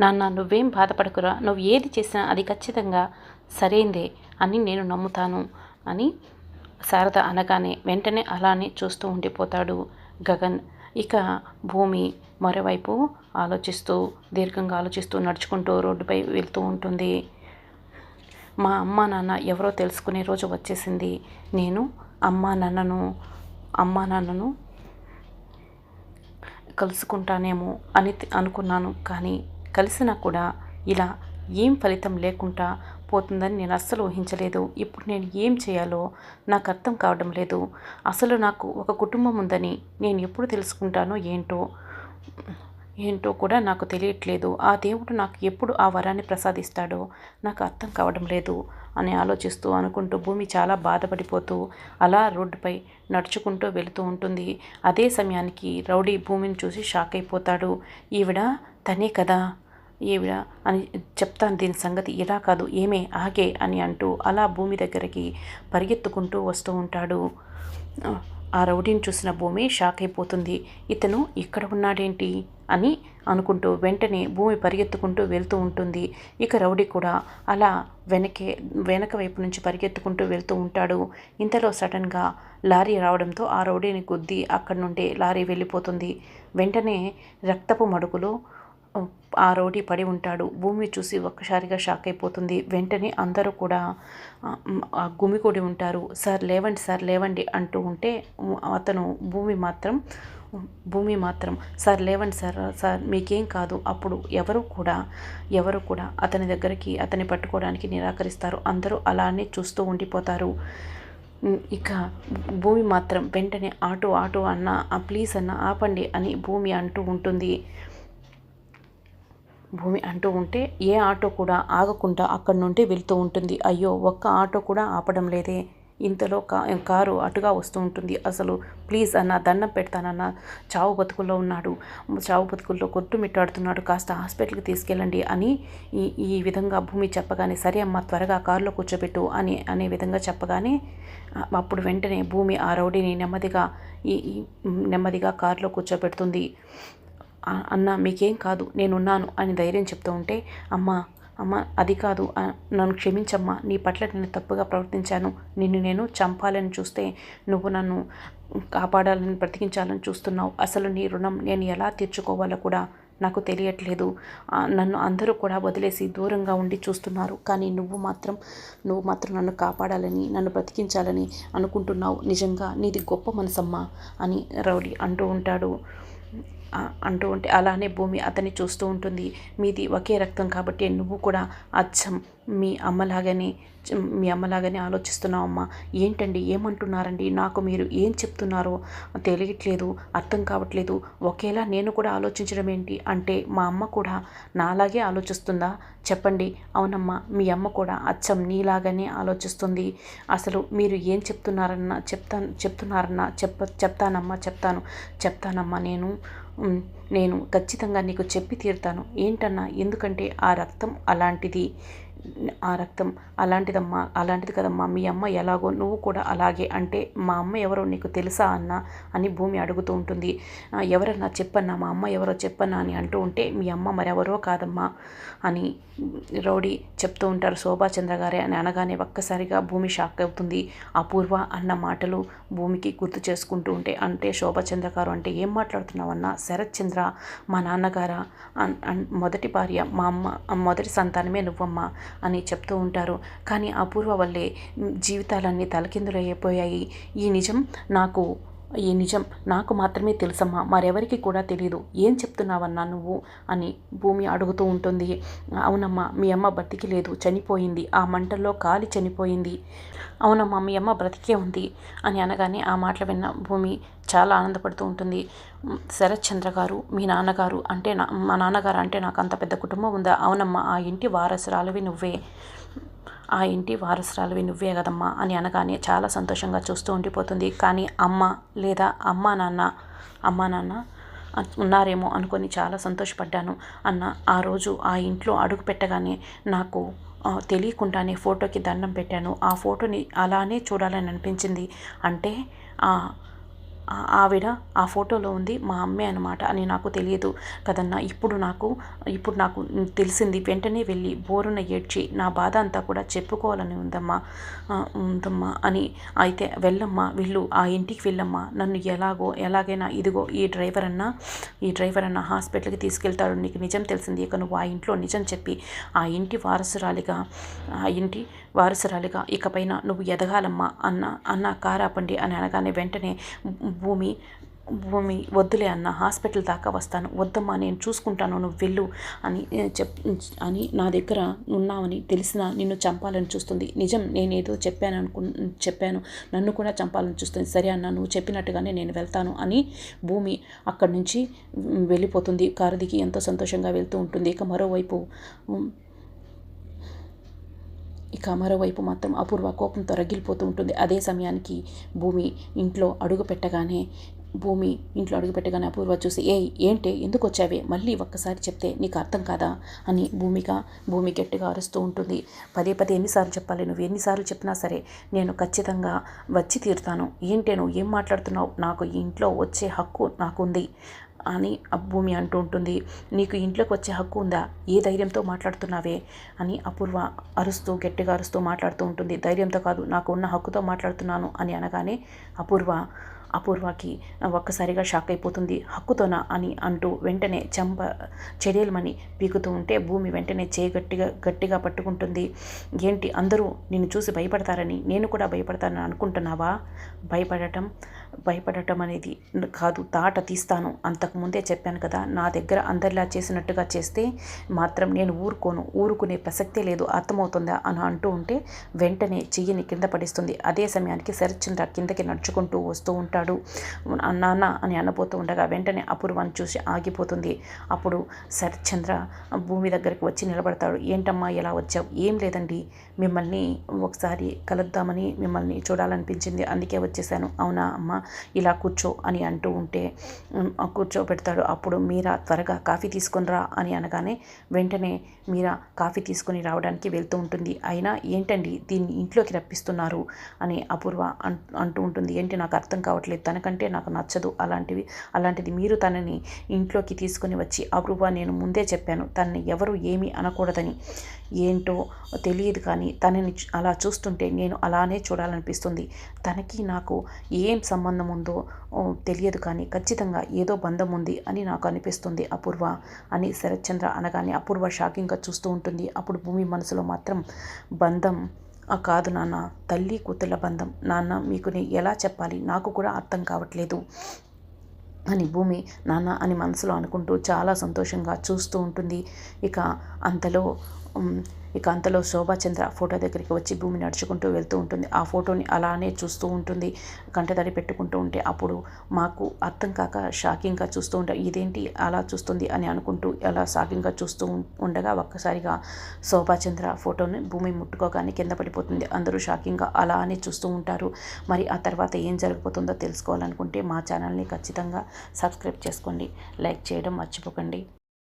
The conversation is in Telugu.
నాన్న నువ్వేం బాధపడకురా. నువ్వు ఏది చేసినా అది ఖచ్చితంగా సరైందే అని నేను నమ్ముతాను అని శారద అనగానే వెంటనే అలానే చూస్తూ ఉండిపోతాడు గగన్. ఇక భూమి మరోవైపు ఆలోచిస్తూ దీర్ఘంగా ఆలోచిస్తూ నడుచుకుంటూ రోడ్డుపై వెళ్తూ ఉంటుంది. మా అమ్మ నాన్న ఎవరో తెలుసుకునే రోజు వచ్చేసింది. నేను అమ్మా నాన్నను అమ్మా నాన్నను కలుసుకుంటానేమో అని అనుకున్నాను కానీ కలిసినా కూడా ఇలా ఏం ఫలితం లేకుండా పోతుందని నేను అస్సలు ఊహించలేదు. ఇప్పుడు నేను ఏం చేయాలో నాకు అర్థం కావడం లేదు. అసలు నాకు ఒక కుటుంబం ఉందని నేను ఎప్పుడు తెలుసుకుంటానో ఏంటో ఏంటో కూడా నాకు తెలియట్లేదు. ఆ దేవుడు నాకు ఎప్పుడు ఆ వరాన్ని ప్రసాదిస్తాడో నాకు అర్థం కావడం లేదు అని ఆలోచిస్తూ అనుకుంటూ భూమి చాలా బాధపడిపోతూ అలా రోడ్డుపై నడుచుకుంటూ వెళుతూ ఉంటుంది. అదే సమయానికి రౌడీ భూమిని చూసి షాక్ అయిపోతాడు. ఈవిడ తనే కదా? ఈవిడ అని చెప్తాను దీని సంగతి. ఇలా కాదు ఏమే ఆగే అని అంటూ అలా భూమి దగ్గరికి పరిగెత్తుకుంటూ వస్తూ ఉంటాడు. ఆ రౌడీని చూసిన భూమి షాక్ అయిపోతుంది. ఇతను ఇక్కడ ఉన్నాడేంటి అని అనుకుంటూ వెంటనే భూమి పరిగెత్తుకుంటూ వెళ్తూ ఉంటుంది. ఇక రౌడీ కూడా అలా వెనకే వెనక వైపు నుంచి పరిగెత్తుకుంటూ వెళ్తూ ఉంటాడు. ఇంతలో సడన్గా లారీ రావడంతో ఆ రౌడీని గుద్ది అక్కడి నుండి లారీ వెళ్ళిపోతుంది. వెంటనే రక్తపు మడుగులో ఆ రౌడీ పడి ఉంటాడు. భూమి చూసి ఒక్కసారిగా షాక్ అయిపోతుంది. వెంటనే అందరూ కూడా ఆ, గుమికూడి ఉంటారు. సార్ లేవండి సార్ లేవండి అంటూ ఉంటే అతను భూమి మాత్రం భూమి మాత్రం సార్ లేవండి సార్ సార్ మీకేం కాదు. అప్పుడు ఎవరు కూడా ఎవరు కూడా అతని దగ్గరికి అతన్ని పట్టుకోవడానికి నిరాకరిస్తారు. అందరూ అలానే చూస్తూ ఉండిపోతారు. ఇక భూమి మాత్రం వెంటనే ఆటో ఆటో అన్న ప్లీజ్ అన్న ఆపండి అని భూమి అంటూ ఉంటుంది. భూమి అంటూ ఉంటే ఏ ఆటో కూడా ఆగకుండా అక్కడి నుండి వెళ్తూ ఉంటుంది. అయ్యో ఒక్క ఆటో కూడా ఆపడం లేదే. ఇంతలో కా కారు అటుగా వస్తూ ఉంటుంది. అసలు ప్లీజ్ అన్న దండం పెడతానన్న చావు బతుకుల్లో ఉన్నాడు. చావు బతుకుల్లో కొట్టుమిట్టాడుతున్నాడు. కాస్త హాస్పిటల్కి తీసుకెళ్ళండి అని ఈ ఈ విధంగా భూమి చెప్పగానే సరే అమ్మ త్వరగా కారులో కూర్చోబెట్టు అని అనే విధంగా చెప్పగానే అప్పుడు వెంటనే భూమి ఆ రౌడీని నెమ్మదిగా ఈ నెమ్మదిగా కారులో కూర్చోబెడుతుంది. అన్న మీకేం కాదు నేనున్నాను అని ధైర్యం చెప్తూ ఉంటే అమ్మ అమ్మ అది కాదు నన్ను క్షమించమ్మా నీ పట్ల నేను తప్పుగా ప్రవర్తించాను నిన్ను నేను చంపాలని చూస్తే నువ్వు నన్ను కాపాడాలని బ్రతికించాలని చూస్తున్నావు. అసలు నీ రుణం నేను ఎలా తీర్చుకోవాలో కూడా నాకు తెలియట్లేదు. నన్ను అందరూ కూడా వదిలేసి దూరంగా ఉండి చూస్తున్నారు. కానీ నువ్వు మాత్రం నువ్వు మాత్రం నన్ను కాపాడాలని నన్ను బ్రతికించాలని అనుకుంటున్నావు. నిజంగా నీది గొప్ప మనసమ్మా అని రౌడీ అంటూ ఉంటాడు. అంటూ ఉంటే అలానే భూమి అతన్ని చూస్తూ ఉంటుంది. మీది ఒకే రక్తం కాబట్టి నువ్వు కూడా అచ్చం. మీ అమ్మలాగానే మీ అమ్మలాగానే ఆలోచిస్తున్నావు అమ్మ. ఏంటండి? ఏమంటున్నారండి? నాకు మీరు ఏం చెప్తున్నారో తెలియట్లేదు అర్థం కావట్లేదు. ఒకేలా నేను కూడా ఆలోచించడం ఏంటి? అంటే మా అమ్మ కూడా నాలాగే ఆలోచిస్తుందా? చెప్పండి. అవునమ్మా మీ అమ్మ కూడా అచ్చం నీలాగానే ఆలోచిస్తుంది. అసలు మీరు ఏం చెప్తున్నారన్నా చెప్తాను చెప్తున్నారన్నా చెప్ప చెప్తానమ్మా చెప్తాను. చెప్తానమ్మా నేను. నేను ఖచ్చితంగా నీకు చెప్పి తీరుతాను. ఏంటన్నా? ఎందుకంటే ఆ రక్తం అలాంటిది. ఆ రక్తం అలాంటిదమ్మా అలాంటిది కదమ్మా మీ అమ్మ ఎలాగో నువ్వు కూడా అలాగే అంటే మా అమ్మ ఎవరో నీకు తెలుసా అన్న అని భూమి అడుగుతూ ఉంటుంది. ఎవరన్నా చెప్పన్నా మా అమ్మ ఎవరో చెప్పన్నా అని అంటూ ఉంటే మీ అమ్మ మరెవరో కాదమ్మా అని రౌడీ చెప్తూ ఉంటారు శోభాచంద్ర గారే అని అనగానే ఒక్కసారిగా భూమి షాక్ అవుతుంది. అపూర్వ అన్న మాటలు భూమికి గుర్తు చేసుకుంటూ ఉంటే అంటే శోభాచంద్ర గారు అంటే ఏం మాట్లాడుతున్నావన్నా శరత్ చంద్ర మా నాన్నగారా? అన్- అన్- మొదటి భార్య మా అమ్మ మొదటి సంతానమే నువ్వమ్మ. అని చెప్తూ ఉంటారు. కానీ అపూర్వ వల్లే జీవితాలన్నీ తలకిందులైపోయాయి ఈ నిజం నాకు ఈ నిజం నాకు మాత్రమే తెలుసమ్మా. మరెవరికి కూడా తెలియదు ఏం చెప్తున్నావన్నా నువ్వు? అని భూమి అడుగుతూ ఉంటుంది. అవునమ్మా మీ అమ్మ బతికి లేదు చనిపోయింది. ఆ మంటల్లో కాలి చనిపోయింది. అవునమ్మా మీ అమ్మ బ్రతికే ఉంది అని అనగానే ఆ మాటలు విన్న భూమి చాలా ఆనందపడుతూ ఉంటుంది. శరత్ చంద్ర గారు మీ నాన్నగారు అంటే నా మా నాన్నగారు అంటే నాకు అంత పెద్ద కుటుంబం ఉందా? అవునమ్మా ఆ ఇంటి వారసురాలవి నువ్వే. ఆ ఇంటి వారసురాలివి నువ్వే కదమ్మా అని అనగానే చాలా సంతోషంగా చూస్తూ ఉండిపోతుంది. కానీ అమ్మ లేదా అమ్మ నాన్న అమ్మ నాన్న ఉన్నారేమో అనుకొని చాలా సంతోషపడ్డాను. అన్న ఆ రోజు ఆ ఇంట్లో అడుగు పెట్టగానే నాకు తెలియకుండానే ఫోటోకి దండం పెట్టాను. ఆ ఫోటోని అలానే చూడాలని అనిపించింది. అంటే ఆ- ఆవిడ ఆ ఫోటోలో ఉంది మా అమ్మే అనమాట అని నాకు తెలియదు కదన్నా. ఇప్పుడు నాకు ఇప్పుడు నాకు తెలిసింది వెంటనే వెళ్ళి బోరున ఏడ్చి నా బాధ అంతా కూడా చెప్పుకోవాలని ఉందమ్మా. ఉందమ్మా అని అయితే వెళ్ళమ్మా వెళ్ళు ఆ ఇంటికి వెళ్ళమ్మా. నన్ను ఎలాగో ఎలాగైనా ఇదిగో ఈ డ్రైవర్ అన్న ఈ డ్రైవర్ అన్న హాస్పిటల్కి తీసుకెళ్తాడు. నీకు నిజం తెలిసింది. ఇక నువ్వు ఆ ఇంట్లో నిజం చెప్పి ఆ ఇంటి వారసురాలిగా ఆ ఇంటి వారసురాలిగా ఇకపైన నువ్వు ఎదగాలమ్మా అన్న అన్న కారాపండి అని అనగానే వెంటనే భూమి భూమి వద్దులే అన్న హాస్పిటల్ దాకా వస్తాను. వద్దమ్మా నేను చూసుకుంటాను నువ్వు వెళ్ళు అని చెప్ అని నా దగ్గర ఉన్నావని తెలిసినా నిన్ను చంపాలని చూస్తుంది. నిజం నేనేదో చెప్పాను అనుకు చెప్పాను. నన్ను కూడా చంపాలని చూస్తుంది. సరే అన్న నువ్వు చెప్పినట్టుగానే నేను వెళ్తాను అని భూమి అక్కడి నుంచి వెళ్ళిపోతుంది. కారు దిగి ఎంతో సంతోషంగా వెళ్తూ ఉంటుంది. ఇక మరోవైపు ఇక మరోవైపు మాత్రం అపూర్వ కోపంతో రగిలిపోతూ ఉంటుంది. అదే సమయానికి భూమి ఇంట్లో అడుగు పెట్టగానే భూమి ఇంట్లో అడుగు పెట్టగానే అపూర్వ చూసి ఏయ్ ఏంటి? ఎందుకు వచ్చావే? మళ్ళీ ఒక్కసారి చెప్తే నీకు అర్థం కాదా? అని భూమిగా భూమి గట్టిగా అరుస్తూ ఉంటుంది. పదే పదే ఎన్నిసార్లు చెప్పాలి? నువ్వు ఎన్నిసార్లు చెప్పినా సరే నేను ఖచ్చితంగా వచ్చి తీరుతాను. ఏంటే నువ్వు? ఏం మాట్లాడుతున్నావు? నాకు ఈ ఇంట్లో వచ్చే హక్కు నాకుంది. అని భూమి అంటూ ఉంటుంది. నీకు ఇంట్లోకి వచ్చే హక్కు ఉందా? ఏ ధైర్యంతో మాట్లాడుతున్నావే? అని అపూర్వ అరుస్తూ గట్టిగా అరుస్తూ మాట్లాడుతూ ఉంటుంది. ధైర్యంతో కాదు నాకు ఉన్న హక్కుతో మాట్లాడుతున్నాను అని అనగానే అపూర్వ అపూర్వకి ఒక్కసారిగా షాక్ అయిపోతుంది. హక్కుతోనా అని అంటూ వెంటనే చంప చెడేలమని పీకుతూ ఉంటే భూమి వెంటనే చేయి గట్టిగా గట్టిగా పట్టుకుంటుంది. ఏంటి అందరూ నిన్ను చూసి భయపడతారని నేను కూడా భయపడతానని అనుకుంటున్నావా? భయపడటం భయపడటం అనేది కాదు తాట తీస్తాను. అంతకుముందే చెప్పాను కదా నా దగ్గర అందరిలా చేసినట్టుగా చేస్తే మాత్రం నేను ఊరుకోను. ఊరుకునే ప్రసక్తే లేదు అర్థమవుతుందా అని అంటూ ఉంటే వెంటనే చెయ్యిని కింద పడిస్తుంది. అదే సమయానికి శరత్చంద్ర కిందకి నడుచుకుంటూ వస్తూ ఉంటాడు. నాన్న అని అనబోతూ ఉండగా వెంటనే అపూర్వాన్ని చూసి ఆగిపోతుంది. అప్పుడు సరిచంద్ర భూమి దగ్గరికి వచ్చి నిలబడతాడు. ఏంటమ్మా ఎలా వచ్చావు? ఏం లేదండి. మిమ్మల్ని ఒకసారి కలుద్దామని మిమ్మల్ని చూడాలనిపించింది. అందుకే వచ్చేసాను. అవునా అమ్మ ఇలా కూర్చో అని అంటూ ఉంటే కూర్చోబెడతాడు. అప్పుడు మీరా త్వరగా కాఫీ తీసుకునిరా అని అనగానే వెంటనే మీరా కాఫీ తీసుకుని రావడానికి వెళ్తూ ఉంటుంది. అయినా ఏంటండి? దీన్ని ఇంట్లోకి రప్పిస్తున్నారు అని అపూర్వ అంటూ ఉంటుంది. ఏంటి? నాకు అర్థం కావట్లేదు. తనకంటే నాకు నచ్చదు అలాంటివి. అలాంటిది మీరు తనని ఇంట్లోకి తీసుకుని వచ్చి అపూర్వ నేను ముందే చెప్పాను. తనని ఎవరు ఏమీ అనకూడదని ఏంటో తెలియదు కానీ తనని అలా చూస్తుంటే నేను అలానే చూడాలనిపిస్తుంది. తనకి నాకు ఏం సంబంధం ఉందో తెలియదు కానీ ఖచ్చితంగా ఏదో బంధం ఉంది అని నాకు అనిపిస్తుంది అపూర్వ అని శరత్చంద్ర అనగానే అపూర్వ షాకింగ్గా చూస్తూ ఉంటుంది. అప్పుడు భూమి మనసులో మాత్రం బంధం కాదు నాన్న తల్లి కూతుళ్ళ బంధం. నాన్న మీకు ఎలా చెప్పాలి? నాకు కూడా అర్థం కావట్లేదు అని భూమి నాన్న అని మనసులో అనుకుంటూ చాలా సంతోషంగా చూస్తూ ఉంటుంది. ఇక అంతలో ఇక అంతలో శోభాచంద్ర ఫోటో దగ్గరికి వచ్చి భూమి నడుచుకుంటూ వెళ్తూ ఉంటుంది. ఆ ఫోటోని అలానే చూస్తూ ఉంటుంది. కంటదడి పెట్టుకుంటూ ఉంటే అప్పుడు మాకు అర్థం కాక షాకింగ్గా చూస్తూ ఉంటాం ఇదేంటి అలా చూస్తుంది అని అనుకుంటూ అలా షాకింగ్గా చూస్తూ ఉండగా ఒక్కసారిగా శోభాచంద్ర ఫోటోని భూమి ముట్టుకోగానే కింద పడిపోతుంది. అందరూ షాకింగ్గా అలానే చూస్తూ ఉంటారు. మరి ఆ తర్వాత ఏం జరగబోతుందో తెలుసుకోవాలనుకుంటే మా ఛానల్ని ఖచ్చితంగా సబ్స్క్రైబ్ చేసుకోండి. లైక్ చేయడం మర్చిపోకండి.